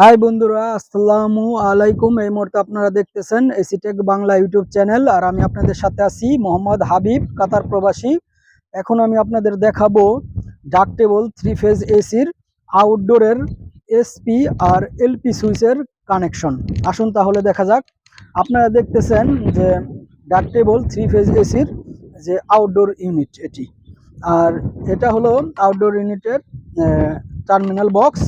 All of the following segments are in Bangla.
হাই বন্ধুরা, আসসালামু আলাইকুম। এই মুহূর্তে আপনারা দেখতেছেন AC Tech Bangla YouTube channel, আর আমি আপনাদের সাথে আছি মোহাম্মদ হাবিব, কাতার প্রবাসী। এখন আমি আপনাদের দেখাবো ডাকটেবল থ্রি ফেজ এসির আউটডোরের এসপি আর এলপি সুইচের কানেকশন আসুন তাহলে দেখা যাক। আপনারা দেখতেছেন যে ডাকটেবল থ্রি ফেজ এসির যে আউটডোর ইউনিট এটি, আর এটা হলো আউটডোর ইউনিটের টার্মিনাল বক্স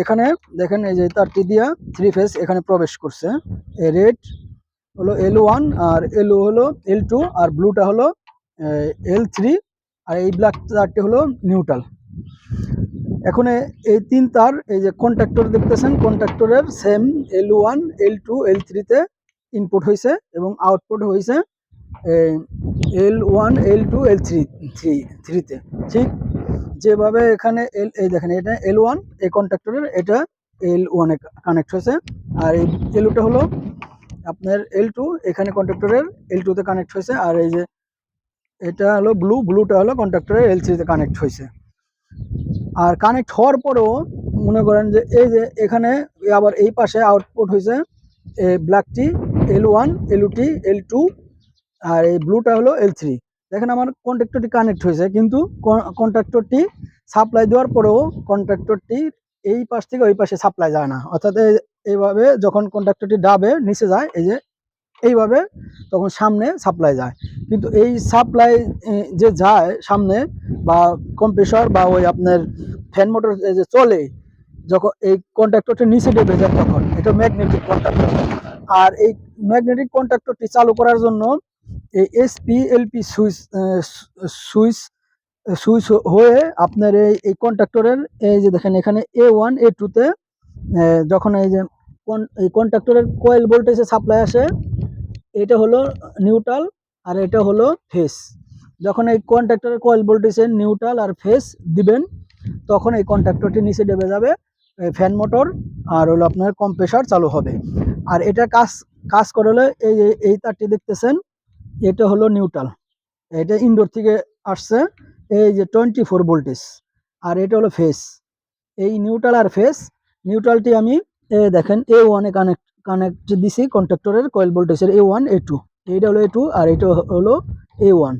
এখানে দেখেন এই যে তারটি দিয়া থ্রি ফেস এখানে প্রবেশ করছে। রেড হলো এল ওয়ান আর এল হলো এল টু আর ব্লুটা হলো এল থ্রি আর এই ব্ল্যাক তারটি হলো নিউট্রাল এখন এই তিন তার, এই যে কন্ট্রাক্টর দেখতেছেন কন্ট্রাক্টরের same L one L two L থ্রিতে ইনপুট হয়েছে এবং আউটপুট হয়েছে L one L two L three three থ্রিতে ঠিক যেভাবে এখানে এল এই দেখেন, এটা এল ওয়ান এই কন্ট্রাক্টরের এটা এল ওয়ানে কানেক্ট হয়েছে। আর এই এলুটা হলো আপনার এল টু এখানে কন্ট্রাক্টরের এল টুতে কানেক্ট হয়েছে। আর এই যে এটা হলো ব্লু ব্লুটা হলো কন্ট্রাক্টরের এল থ্রিতে কানেক্ট হয়েছে। আর কানেক্ট হওয়ার পরেও মনে করেন যে এই যে এখানে আবার এই পাশে আউটপুট হয়েছে ব্ল্যাকটি এল ওয়ান এল টি এল টু আর এই ব্লুটা হলো এল থ্রি দেখেন আমার কন্ট্রাক্টরটি কানেক্ট হয়েছে, কিন্তু কন্ট্রাক্টরটি সাপ্লাই দেওয়ার পরেও কন্ট্রাক্টরটি এই পাশ থেকে ওই পাশে সাপ্লাই যায় না। অর্থাৎ এই- এইভাবে যখন কন্ট্রাক্টরটি ডাবে, নিচে যায়, এই যে এইভাবে তখন সামনে সাপ্লাই যায়। কিন্তু এই সাপ্লাই যে যায় সামনে বা কম্প্রেসর বা ওই আপনার ফ্যান মোটর যে চলে, যখন এই কন্ট্রাক্টরটি নিচে ডেবে যায় তখন, এটা ম্যাগনেটিক কন্ট্রাক্টর আর এই ম্যাগনেটিক কন্ট্রাক্টরটি চালু করার জন্য এই SP LP switch switch switch হয়ে আপনার এই এই কন্ট্রাক্টরের, এই যে দেখেন এখানে এ ওয়ান এ টুতে যখন এই যে এই কন্ট্রাক্টরের কয়েল ভোল্টেজে সাপ্লাই আসে, এটা হলো নিউট্রাল আর এটা হলো ফেস। যখন এই কন্ট্রাক্টরের কয়েল ভোল্টেজে নিউট্রাল আর ফেস দিবেন, তখন এই কন্ট্রাক্টরটি নিচে ডেবে যাবে ফ্যান মোটর আর হলো আপনার কম্প্রেসার চালু হবে। আর এটা কাজ কাজ করলে এই এই তারটি দেখতেছেন এটা হলো নিউট্রাল। এটা ইনডোর থেকে আসছে, এই যে টোয়েন্টি ফোর ভোল্টেজ আর এটা হলো ফেস এই নিউট্রাল আর ফেস নিউট্রালটি আমি, এ দেখেন এ ওয়ানে কানেক্ট কানেক্ট দিছি কন্ট্রাক্টরের কয়েল ভোল্টেজের এ ওয়ান এ টু এইটা হলো এ টু আর এটা হলো এ ওয়ান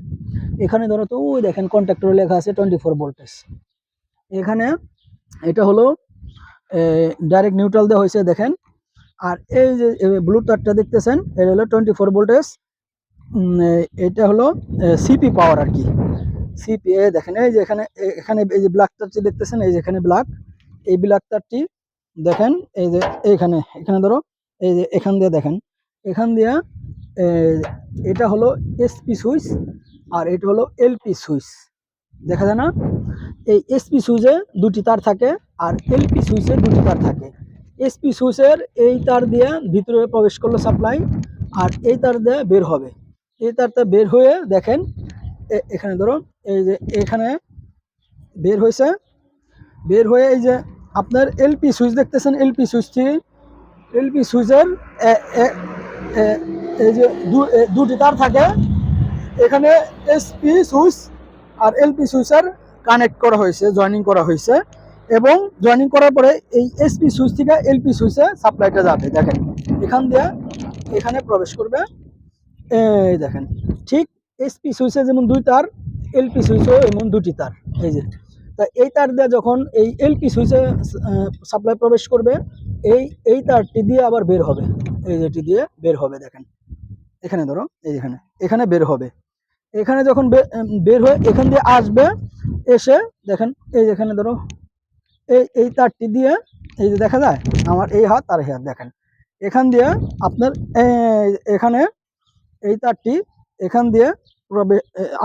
এখানে ধরো তো, ওই দেখেন কন্ট্রাক্টরে লেখা আছে টোয়েন্টি ফোর ভোল্টেজ এখানে এটা হলো ডাইরেক্ট নিউট্রাল দেওয়া হয়েছে, দেখেন। আর এই যে ব্লু তারটা দেখতেছেন, এটা হলো টোয়েন্টি ফোর ভোল্টেজ এটা হলো সিপি পাওয়ার আর কি। সিপি এ, দেখেন, এই যে এখানে এখানে এই যে ব্ল্যাক তারটি দেখতেছেন, এই যে এখানে ব্ল্যাক এই ব্ল্যাক তারটি দেখেন, এই যে এইখানে, এখানে ধরো, এই যে এখান দিয়ে দেখেন, এখান দিয়ে এটা হলো এসপি সুইচ আর এটা হলো এলপি সুইচ দেখা যায় না? এই এসপি সুইচে দুটি তার থাকে আর এলপি সুইচে দুটি তার থাকে। এসপি সুইচের এই তার দিয়ে ভিতরে প্রবেশ করল সাপ্লাই আর এই তার দিয়ে বের হবে। এই তারটা বের হয়ে দেখেন এখানে ধরো, এই যে এখানে বের হয়েছে, বের হয়ে এই যে আপনার এলপি সুইচ দেখতেছেন এলপি সুইচটি এলপি সুইচের এই যে দুটি তার থাকে। এখানে এসপি সুইচ আর এলপি সুইচের কানেক্ট করা হয়েছে জয়েনিং করা হয়েছে এবং জয়েনিং করার পরে এই এসপি সুইচ থেকে এলপি সুইচে সাপ্লাইটা যাবে। দেখেন, এখান দিয়ে এখানে প্রবেশ করবে। এই দেখেন, ঠিক এসপি সুইচে যেমন দুই তার এলপি সুইচও এমন দুটি তার, এই যে। তা এই তার দিয়ে যখন এই এলপি সুইচে সাপ্লাই প্রবেশ করবে, এই এই তারটি দিয়ে আবার বের হবে, এই যেটি দিয়ে বের হবে, দেখেন। এখানে ধরো, এই যেখানে এখানে বের হবে। এখানে যখন বের হয়ে এখান দিয়ে আসবে, এসে দেখেন, এই যেখানে ধরো, এই এই তারটি দিয়ে, এই যে দেখা যায়, আমার এই হাত আর হাত, দেখেন। এখান দিয়ে আপনার এখানে এই তারটি এখান দিয়ে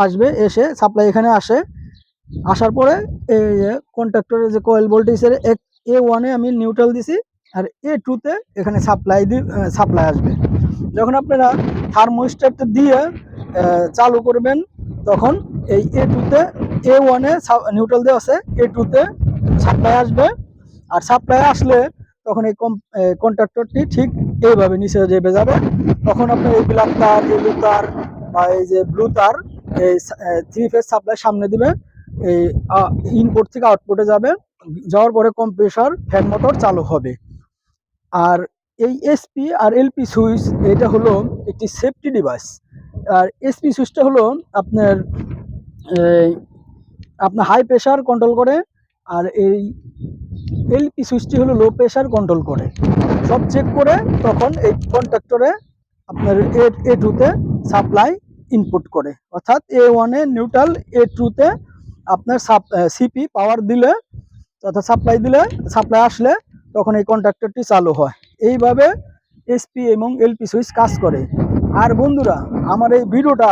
আসবে, এসে সাপ্লাই এখানে আসে। আসার পরে এই যে কন্ট্রাক্টরের যে কয়েল ভোল্টেজের এক এ ওয়ানে আমি নিউট্রাল দিছি আর এ টুতে এখানে সাপ্লাই দি সাপ্লাই আসবে। যখন আপনারা থার্মোস্ট্যাটটা দিয়ে চালু করবেন, তখন এই এ টুতে এ ওয়ানে নিউট্রাল দেওয়া আছে এ টুতে সাপ্লাই আসবে। আর সাপ্লাই আসলে তখন এই কন্ট্রাক্টরটি ঠিক এইভাবে নিচে চেপে যাবে তখন আপনার এই ব্ল্যাক তার ইয়েলো তার বা এই যে ব্লু তার এই থ্রি ফেজ সাপ্লাই সামনে দিবে, এই ইনপুট থেকে আউটপুটে যাবে, যাওয়ার পরে কম্প্রেসার ফ্যান মোটর চালু হবে। আর এই এসপি আর এলপি সুইচ এটা হলো একটি সেফটি ডিভাইস আর এসপি সুইচটা হলো আপনার আপনার হাই প্রেশার কন্ট্রোল করে, আর এই এলপি সুইচটি হলো লো প্রেশার কন্ট্রোল করে। সব চেক করে তখন এই কন্ট্রাক্টরে আপনার এ এ টুতে সাপ্লাই ইনপুট করে। অর্থাৎ এ ওয়ানে নিউট্রাল এ টুতে আপনার সাপ সিপি পাওয়ার দিলে অর্থাৎ সাপ্লাই দিলে সাপ্লাই আসলে তখন এই কন্ট্রাক্টরটি চালু হয়। এইভাবে এসপি এবং এলপি সুইচ কাজ করে। আর বন্ধুরা, আমার এই ভিডিওটা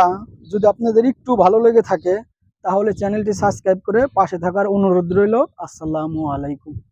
যদি আপনাদের একটু ভালো লেগে থাকে, তাহলে চ্যানেলটি সাবস্ক্রাইব করে পাশে থাকার অনুরোধ রইল। আসসালামু আলাইকুম।